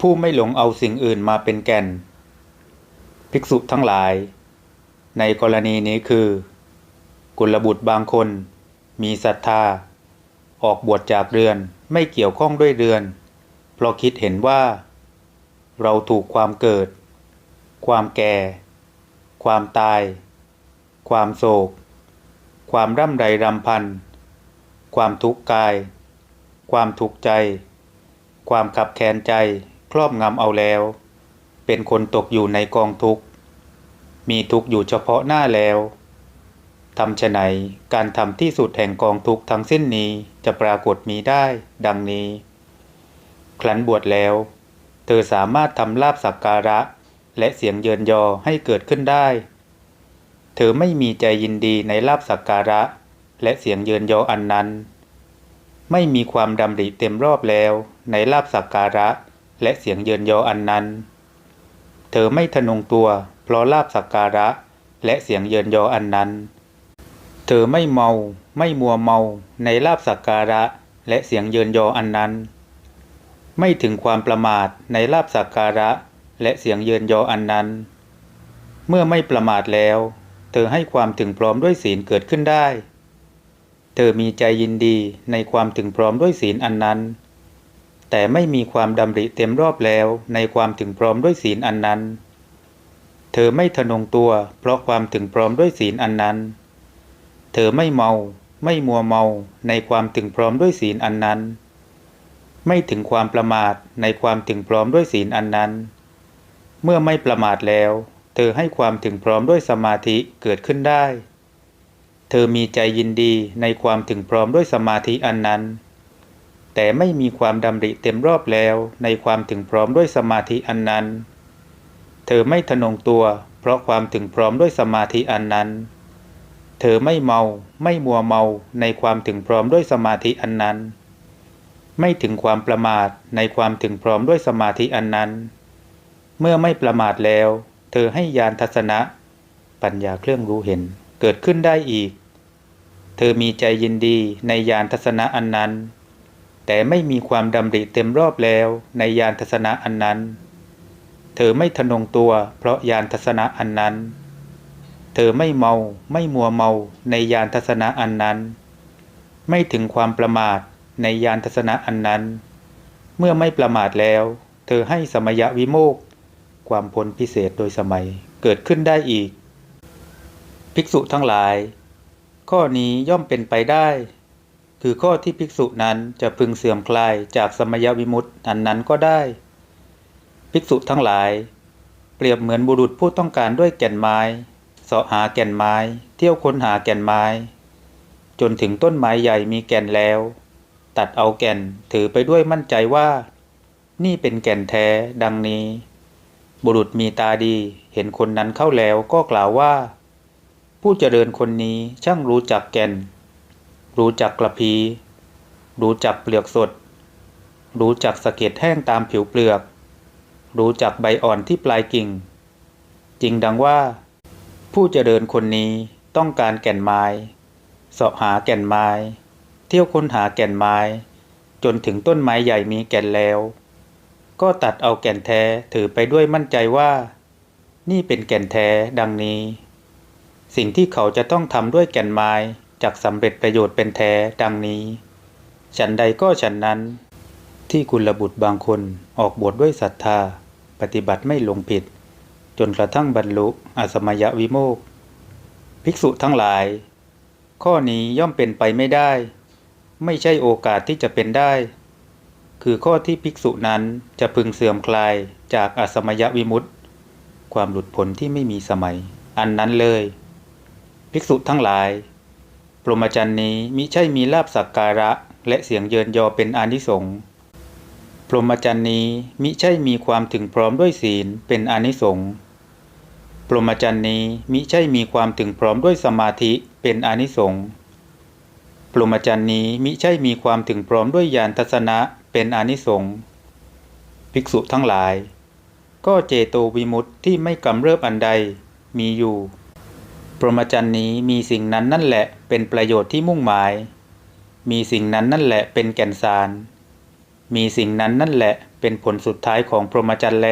ผู้ไม่หลงเอาสิ่งอื่นมาเป็นแก่น ภิกษุทั้งหลาย ในกรณีนี้คือ กุลบุตรบางคน มีศรัทธา ออกบวชจากเรือนไม่เกี่ยวข้องด้วยเรือน เพราะคิดเห็นว่า เราถูกความเกิด ความแก่ ความตาย ความโศก ความร่ำไรรำพัน ความทุกข์กาย ความทุกข์ใจความขับแค้นใจ ครอบงำเอาแล้ว เป็นคนตกอยู่ในกองทุกข์ มีทุกข์อยู่เฉพาะหน้าแล้วทำไฉนการทำที่สุดแห่งกองทุกข์ทั้งสิ้นนี้จะปรากฏมีได้ดังนี้ ครั้นบวชแล้ว เธอสามารถทำลาบสักการะ และเสียงเยินยอให้เกิดขึ้นได้ เธอไม่มีใจยินดีในลาบสักการะ และเสียงเยินยออันนั้น ไม่มีความดำริเต็มรอบแล้วในลาบสักการะ และเสียงเยินยออันนั้น เธอไม่ทะนงตัว เพราะลาบสักการะ และเสียงเยินยออันนั้น เธอไม่เมา ไม่มัวเมาในลาบสักการะ และเสียงเยินยออันนั้น ไม่ถึงความประมาทในลาบสักการะ และเสียงเยินยออันนั้น เมื่อไม่ประมาทแล้ว เธอให้ความถึงพร้อมด้วยศีลเกิดขึ้นได้ เธอมีใจยินดีในความถึงพร้อมด้วยศีลอันนั้น แต่ไม่มีความดำริเต็มรอบแล้วในความถึงพร้อมด้วยศีลอันนั้น เธอไม่ทะนงตัวเพราะความถึงพร้อมด้วยศีลอันนั้น เธอไม่เมา ไม่มัวเมาในความถึงพร้อมด้วยศีลอันนั้น ไม่ถึงความประมาทในความถึงพร้อมด้วยศีลอันนั้น เมื่อไม่ประมาทแล้ว เธอให้ความถึงพร้อมด้วยสมาธิเกิดขึ้นได้ เธอมีใจยินดีในความถึงพร้อมด้วยสมาธิอันนั้น แต่ไม่มีความดำริเต็มรอบแล้วในความถึงพร้อมด้วยสมาธิอันนั้น เธอไม่ทะนงตัว เพราะความถึงพร้อมด้วยสมาธิอันนั้น เธอไม่เมา ไม่มัวเมาในความถึงพร้อมด้วยสมาธิอันนั้น ไม่ถึงความประมาทในความถึงพร้อมด้วยสมาธิอันนั้น เมื่อไม่ประมาทแล้ว เธอให้ญาณทัศนะ ปัญญาเครื่องรู้เห็นเกิดขึ้นได้อีก เธอมีใจยินดีในญาณทัศนะอันนั้น แต่ไม่มีความดำริเต็มรอบแล้วในญาณทัศนะอันนั้น เธอไม่ทะนงตัวเพราะญาณทัศนะอันนั้น เธอไม่เมาไม่มัวเมาในญาณทัศนะอันนั้น ไม่ถึงความประมาทในญาณทัศนะอันนั้น เมื่อไม่ประมาทแล้ว เธอให้สมยวิโมกความพ้นพิเศษโดยสมัยเกิดขึ้นได้อีก ภิกษุทั้งหลาย ข้อนี้ย่อมเป็นไปได้ คือข้อที่ภิกษุนั้นจะพึงเสื่อมคลายจากสมยวิมุตติอันนั้นก็ได้ ภิกษุทั้งหลาย เปรียบเหมือนบุรุษผู้ต้องการด้วยแก่นไม้เสาะหาแก่นไม้ เที่ยวค้นหาแก่นไม้ จนถึงต้นไม้ใหญ่มีแก่นแล้ว ตัดเอาแก่นถือไปด้วยมั่นใจว่า นี่เป็นแก่นแท้ดังนี้ บุรุษมีตาดีเห็นคนนั้นเข้าแล้วก็กล่าวว่า ผู้เจริญคนนี้ช่างรู้จักแก่น รู้จักกระพี รู้จักเปลือกสด รู้จักสะเก็ดแห้งตามผิวเปลือก รู้จักใบอ่อนที่ปลายกิ่ง จริงดังว่า ผู้เจริญคนนี้ต้องการแก่นไม้เสาะหาแก่นไม้ เที่ยวค้นหาแก่นไม้ จนถึงต้นไม้ใหญ่มีแก่นแล้ว ก็ตัดเอาแก่นแท้ถือไปด้วยมั่นใจว่า นี่เป็นแก่นแท้ดังนี้ สิ่งที่เขาจะต้องทำด้วยแก่นไม้ จากสำเร็จประโยชน์เป็นแท้ดังนี้ ฉันใดก็ฉันนั้นที่กุลบุตรบางคนออกบวชดด้วยศรัทธา ปฏิบัติไม่ลงผิด จนกระทั่งบรรลุอสมยวิโมกภิกษุทั้งหลาย ข้อนี้ย่อมเป็นไปไม่ได้ ไม่ใช่โอกาสที่จะเป็นได้ คือข้อที่ภิกษุนั้นจะพึงเสื่อมคลายจากอสมยวิมุตติ ความหลุดพ้นที่ไม่มีสมัย อันนั้นเลย ภิกษุทั้งหลาย ปรมจันทร์นี้มิใช่มีลาบสักการะ และเสียงเยินยอเป็นอานิสงส์พรหมจรรย์นี้มิใช่มีความถึงพร้อมด้วยศีลเป็นอานิสงส์พรหมจรรย์นี้มิใช่มีความถึงพร้อมด้วยสมาธิเป็นอานิสงส์พรหมจรรย์นี้มิใช่มีความถึงพร้อมด้วยญาณทัศนะเป็นอานิสงส์ภิกษุทั้งหลาย ก็เจโตวิมุตติที่ไม่กำเริบอันใดมีอยู่ พรหมจรรย์นี้มีสิ่งนั้นนั่นแหละเป็นประโยชน์ที่มุ่งหมาย มีสิ่งนั้นนั่นแหละเป็นแก่นสาร มีสิ่งนั้นนั่นแหละเป็นผลสุดท้ายของพรหมจรรย์แล